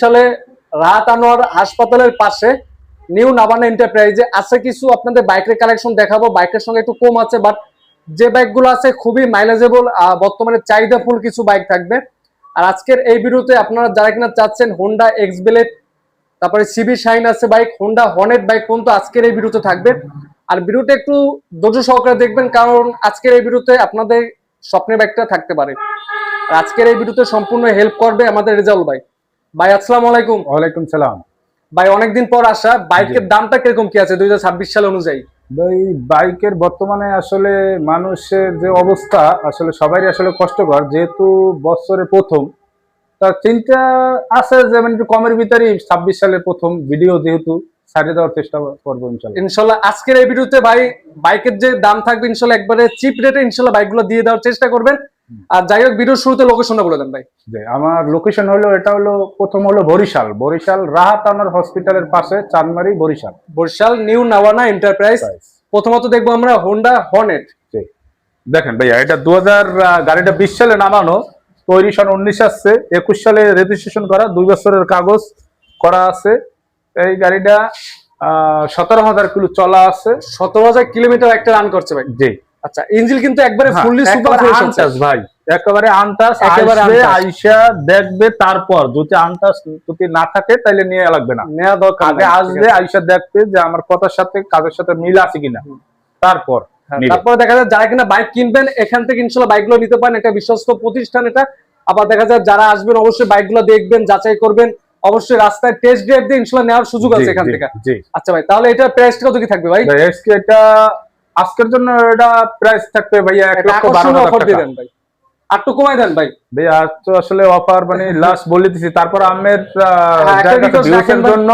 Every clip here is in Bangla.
সালে রাত আনোয়ার হাসপাতালের পাশে নিউ নাবানা এন্টারপ্রাইজে আছে কিছু আপনাদের বাইকের কালেকশন দেখাবো। বাইকের সঙ্গে একটু কম আছে বাট যে বাইকগুলো আছে খুবই মাইলেজেবল বর্তমানে চাহিদাফুল কিছু বাইক থাকবে। আর আজকের এই ভিডিওতে আপনারা যারা কিনা চাচ্ছেন হোন্ডা এক্স বেলেট তারপরে সিবি শাইন আছে বাইক হোন্ডা হর্নেট বাইক পর্যন্ত আজকের এই ভিডিওতে থাকবে। আর ভিডিওটা একটু ধৈর্য সহকারে দেখবেন, কারণ আজকের এই ভিডিওতে আপনাদের স্বপ্নের বাইকটা থাকতে পারে। আজকের এই ভিডিওতে সম্পূর্ণ হেল্প করবে আমাদের রেজাউল ভাই। ভাই আসসালামু আলাইকুম। ওয়ালাইকুম সালাম। ভাই অনেকদিন পর আসা বাইকের দামটা কীরকম কি আছে দুই সাল অনুযায়ী? ভাই বাইকের বর্তমানে আসলে মানুষের যে অবস্থা আসলে সবারই আসলে কষ্টকর। যেহেতু বছরের প্রথম তার চিন্তা আছে যেমন একটু কমের ভিতরেই ছাব্বিশ সালের প্রথম ভিডিও যেহেতু সারিয়ে দেওয়ার চেষ্টা করব ইনশাল্লাহ। ইনশাল্লাহ আজকের এই ভিডিওতে ভাই বাইকের যে দাম থাকবে ইনশাল্লাহ একবারে চিপ রেটে ইনশাল্লাহ বাইকগুলো দিয়ে দেওয়ার চেষ্টা করবেন। আর যাই হোক ভিডিওর শুরুতে লোকেশনটা বলে দেন ভাই। যে আমার লোকেশন হলো এটা হলো প্রথম হলো বরিশাল। বরিশাল রাহাত আনার হসপিটালের পাশে চানমারি বরিশাল। বরিশাল নিউ নাওয়ানা এন্টারপ্রাইজ প্রথমত দেখব আমরা হোন্ডা হর্নেট দেখেন ভাইয়া এটা দু হাজার গাড়িটা বিশ সালে নামানো তৈরি সন উনিশ আসছে। একুশ সালে রেজিস্ট্রেশন করা দুই বছরের কাগজ করা আছে। এই গাড়িটা সতেরো হাজার কিলো চলা আছে। সতেরো হাজার কিলোমিটার একটা রান করছে ভাই। জি। আচ্ছা কিন্তু একবারে হ্যাঁ, ফুললি সুপার ফ্রেশ আনটাচ ভাই একেবারে আনটাস একেবারে আইসা দেখবে তারপর। যদি আনটাস যদি না থাকে তাহলে নিয়ে লাগবে না। নেওয়া দরকার আগে আসবে আইসা দেখবে যে আমার কথার সাথে কাজের সাথে মিল আছে কিনা। তারপর হ্যাঁ। তারপরে দেখা যায় যারা কিনা বাইক কিনবেন এখান থেকে ইনশাল্লাহ বাইকগুলো নিতে পারেন। এটা বিশ্বস্ত প্রতিষ্ঠান এটা। আবার দেখা যায় যারা আসবেন অবশ্যই বাইকগুলো দেখবেন যাচাই করবেন। অবশ্যই রাস্তায় টেস্ট ড্রাইভ দিয়ে ইনশাল্লাহ নেওয়ার সুযোগ আছে এখান থেকে। আচ্ছা ভাই তাহলে এটা প্রাইসটা কত কি থাকবে ভাই? ভাই, এটা আজকের জন্য এটা প্রাইস থাকবে ভাইয়া এক লক্ষ বারো হাজার টাকা। ভাই। আর একটু কমাই দেন ভাই। ভাইয়া আজ তো আসলে অফার মানে লাস্ট বলে দিছি। তারপর আমের হ্যাঁ, ভাই। জন্য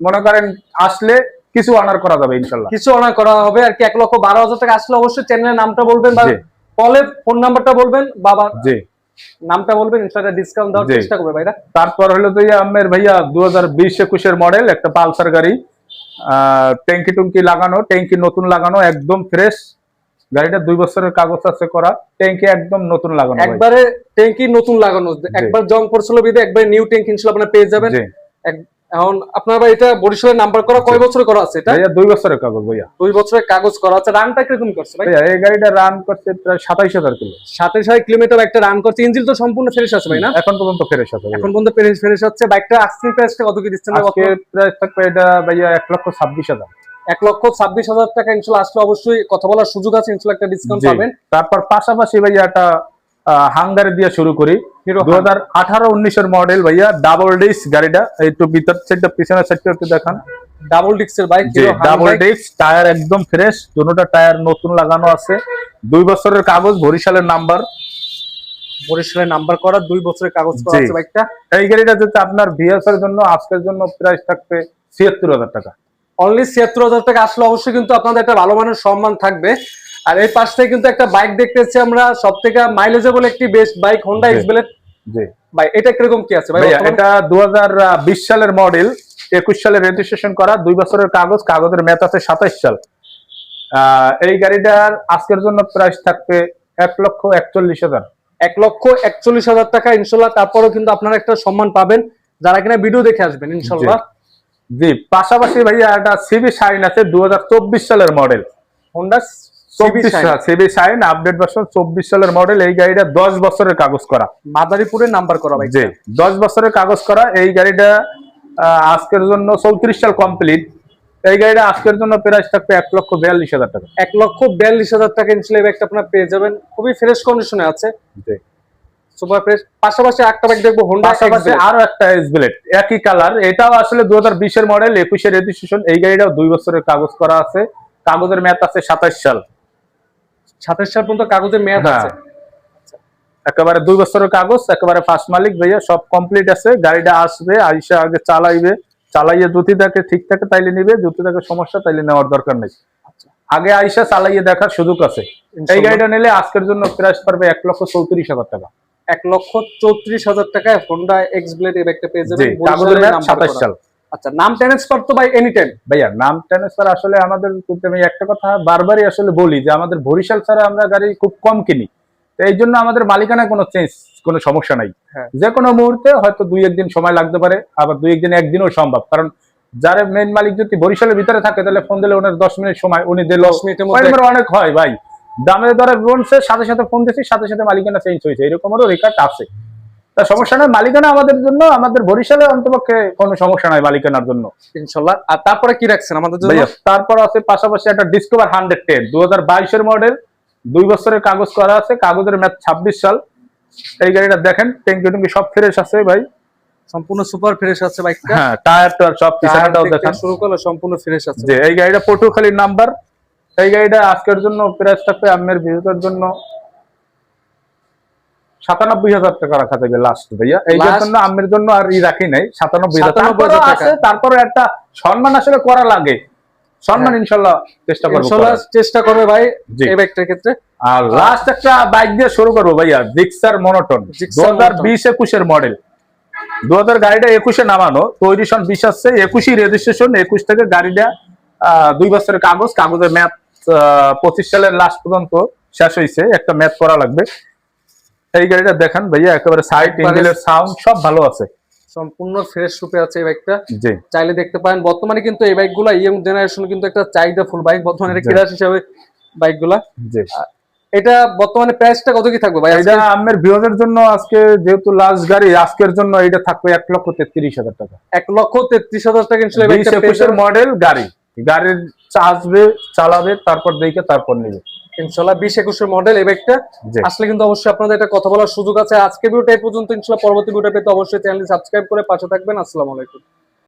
মনে করেন আসলে কিছু অনার করা যাবে ইনশাল্লাহ। কিছু অনার করা হবে আর কি এক লক্ষ বারো হাজার টাকা আসলে অবশ্যই চ্যানেলের নামটা বলবেন বা কলে ফোন নাম্বারটা বলবেন বাবা জি। নামটা বলবেন ইনশাল্লাহ ডিসকাউন্ট দেওয়ার। চেষ্টা করবে ভাইরা। তারপর হলো তো আমের ভাইয়া দু হাজার বিশ একুশের মডেল একটা পালসার গাড়ি। ট্যাঙ্কি টুঙ্কি লাগানো ট্যাঙ্কি নতুন লাগানো একদম ফ্রেশ গাড়িটা দুই বছরের কাগজ আছে করা ট্যাঙ্কি একদম নতুন লাগানো একবারে ট্যাঙ্কি নতুন লাগানো। একবার জং। পড়ছিল বিদে একবার নিউ ট্যাঙ্কি ছিল আপনারা পেয়ে যাবেন। এখন আপনার ভাই এটা বরিশালের নাম্বার করা কয় বছরে করা আছে এটা? ভাইয়া দুই বছরের কাগজ ভাইয়া। দুই বছরের কাগজ করা আছে। রানটা কীরকম করছে ভাই? এই গাড়িটা রান করছে প্রায় সাতাইশ হাজার কিলো। সাথে সাথে কিলোমিটার একটা রান করছে। ইঞ্জিল তো সম্পূর্ণ ফ্রেশ আছে ভাই না? এখন পর্যন্ত ফেরেস আছে এখন পর্যন্ত ফ্রেশ ফ্রেশ হচ্ছে। বাইকটা আস্কিং প্রাইসটা কত কি দিচ্ছেন আজকে প্রাইস থাকবে এটা ভাইয়া এক লক্ষ ছাব্বিশ হাজার। এক লক্ষ ছাব্বিশ হাজার টাকা ইনশাল্লাহ আসলে অবশ্যই কথা বলার সুযোগ আছে। ইনশাল্লাহ একটা ডিসকাউন্ট। পাবেন। তারপর পাশাপাশি ভাইয়া একটা হাঙ্গারে দিয়ে শুরু করি। দু হাজার আঠারো উনিশের মডেল ভাইয়া ডাবল ডিস্ক গাড়িটা একটু ভিতর সাইডটা পিছনের সাইডটা একটু দেখান। ডাবল ডিক্সের বাইক ডাবল ডিস্ক টায়ার একদম ফ্রেশ দুটোটা টায়ার নতুন লাগানো আছে। দুই বছরের কাগজ বরিশালের নাম্বার বরিশালের নাম্বার করা দুই বছরের কাগজ করা আছে বাইকটা এই গাড়িটা যেটা আপনার ভিএস এর জন্য আজকের জন্য প্রাইস থাকবে ছিয়াত্তর হাজার টাকা। অনলি ছিয়াত্তর হাজার টাকা আসলে অবশ্যই কিন্তু আপনাদের একটা ভালো মানের সম্মান থাকবে। আর এই পাশ থেকে কিন্তু একটা বাইক দেখতেছি আমরা সব থেকে মাইলেজেবল একটি বেস্ট বাইক হোন্ডা জি। এক্সবেলেট জি। ভাই এটা কীরকম কি আছে? ভাই এটা সালের মডেল সালে রেজিস্ট্রেশন করা দুই বছরের কাগজ কাগজের মেয়াদ আছে সাতাইশ সাল। এই গাড়িটার আজকের জন্য প্রাইস থাকবে এক লক্ষ একচল্লিশ হাজার। এক লক্ষ একচল্লিশ হাজার টাকা ইনশাল্লাহ। তারপরেও কিন্তু আপনারা একটা সম্মান পাবেন। যারা কিনা ভিডিও দেখে আসবেন ইনশাল্লাহ। জি। পাশাপাশি ভাইয়া একটা সিবি শাইন আছে দু হাজার চব্বিশ সালের মডেল হোন্ডা আপডেট ভার্সন চব্বিশ সালের মডেল এই গাড়িটা দশ বছরের কাগজ করা। মাদারীপুরের নাম্বার করা ভাই। দশ বছরের কাগজ করা এই গাড়িটা আজকের জন্য চৌত্রিশ সাল কমপ্লিট এই গাড়িটা আজকের জন্য প্রাইস থাকবে এক লক্ষ বিয়াল্লিশ হাজার টাকা। এক লক্ষ বিয়াল্লিশ হাজার টাকা ব্যাগটা আপনারা পেয়ে যাবেন। খুবই ফ্রেশ কন্ডিশনে আছে। সুপার ফ্রেশ পাশাপাশি একটা বাইক দেখব হোন্ডা পাশাপাশি আরও একটা এসবিলেট একই কালার এটাও আসলে দু হাজার বিশের মডেল একুশের রেজিস্ট্রেশন এই গাড়িটাও দুই বছরের কাগজ করা আছে। কাগজের মেয়াদ আছে সাতাশ সাল। সাতাশ সাল পর্যন্ত কাগজের মেয়াদ হ্যাঁ। আছে। একেবারে দুই বছরের কাগজ একেবারে ফার্স্ট মালিক ভাইয়া সব কমপ্লিট আছে। গাড়িটা আসবে আইসা আগে চালাইবে। চালাইয়ে যদি দেখে ঠিক থাকে তাইলে নিবে যদি দেখে সমস্যা তাইলে নেওয়ার দরকার নেই। আগে আইসা চালাইয়ে দেখার সুযোগ আছে। এই গাড়িটা নিলে আজকের জন্য প্রাইস পারবে এক লক্ষ চৌত্রিশ হাজার টাকা। এক লক্ষ চৌত্রিশ হাজার টাকায় হোন্ডা এক্স ব্লেড এই ব্যাগটা পেয়ে যাবেন। নাম্বার সাতাশ সাল। আচ্ছা নাম ট্রান্সফার তো ভাই এনি টাইম ভাইয়া নাম ট্রান্সফার আসলে আমাদের আমি একটা কথা বারবারই আসলে বলি যে আমাদের বরিশাল ছাড়া আমরা গাড়ি খুব কম কিনি। তো এই জন্য আমাদের মালিকানায় কোনো চেঞ্জ কোনো সমস্যা নাই। হ্যাঁ। যে কোনো মুহূর্তে হয়তো দুই একদিন সময় লাগতে পারে আবার দুই একদিন একদিনও সম্ভব। কারণ যারা মেন মালিক যদি বরিশালের ভিতরে থাকে তাহলে ফোন দিলে ওনার দশ মিনিট সময় উনি দিল। অনেক হয় ভাই। দামের দরে বলছে সাথে সাথে ফোন দিয়েছি সাথে সাথে মালিকানা চেঞ্জ হয়েছে। এরকমেরও রেকর্ড আছে। তা সমস্যা নাই মালিকানা আমাদের জন্য আমাদের বরিশালে অন্তপক্ষে কোনো সমস্যা নাই মালিকানার জন্য। ইনশাল্লাহ। আর তারপরে কি রাখছেন আমাদের জন্য? তারপর আছে পাশাপাশি একটা ডিসকভার হান্ড্রেড টেন দু হাজার বাইশের মডেল দুই বছরের কাগজ করা আছে কাগজের ম্যাথ ছাব্বিশ সাল। এই গাড়িটা দেখেন ট্যাঙ্কি টুঙ্কি সব ফ্রেশ আছে ভাই। সম্পূর্ণ সুপার ফ্রেশ আছে বাইকটা হ্যাঁ টায়ার টায়ার সব দেখেন। শুরু করলে সম্পূর্ণ ফ্রেশ আছে। যে এই গাড়িটা পটুখালীর নাম্বার এই গাড়িটা আজকের জন্য প্রাইস থাকবে আমের ভিউজের জন্য। সাতানব্বই হাজার টাকা রাখা যাবে লাস্ট ভাইয়া। এই জন্য আমের জন্য আর ই রাখি নাই সাতানব্বই হাজার 97,000 তারপরেও টাকা। আছে তারপরে একটা সম্মান আসলে করা লাগে। সম্মান হ্যাঁ। ইনশাল্লাহ চেষ্টা করব চেষ্টা করবে ভাই এই বাইকটার ক্ষেত্রে। আর লাস্ট একটা বাইক দিয়ে শুরু করব ভাইয়া জিক্সার মনোটন দু হাজার বিশ একুশের মডেল দু হাজার গাড়িটা একুশে নামানো তৈরি সন বিশ আসছে একুশই রেজিস্ট্রেশন একুশ থেকে গাড়িটা আহ, দুই বছরের কাগজ কাগজের ম্যাথ পঁচিশ সালের লাস্ট পর্যন্ত শেষ হয়েছে একটা ম্যাথ করা লাগবে। এই গাড়িটা দেখেন ভাইয়া একেবারে সাইড ইঞ্জিনের সাউন্ড সব ভালো আছে। সম্পূর্ণ ফ্রেশ রূপে আছে এই বাইকটা চাইলে দেখতে পারেন বর্তমানে কিন্তু এই বাইকগুলো ইয়ং জেনারেশন কিন্তু একটা চাহিদা ফুল বাইক বর্তমানে। ক্লাস হিসাবে বাইকগুলা জি। এটা বর্তমানে প্রাইসটা কত কি থাকবে ভাই এটা আমের ভিউজের জন্য আজকে যেহেতু লাস্ট গাড়ি আজকের জন্য এটা থাকবে এক লক্ষ তেত্রিশ হাজার টাকা। এক লক্ষ তেত্রিশ হাজার টাকা একুশের মডেল গাড়ি। গাড়ির আসবে চালাবে তারপর দেখে তারপর নেবে। ইনশাল্লাহ বিশ একুশের মডেল এই বাইকটা আসলে কিন্তু অবশ্যই আপনাদের এটা কথা বলার সুযোগ আছে। আজকে ভিডিওটা এই পর্যন্ত। ইনশাল্লাহ পরবর্তী ভিডিওটা পেতে অবশ্যই চ্যানেলটি সাবস্ক্রাইব করে পাশে থাকবেন। আসসালামু আলাইকুম।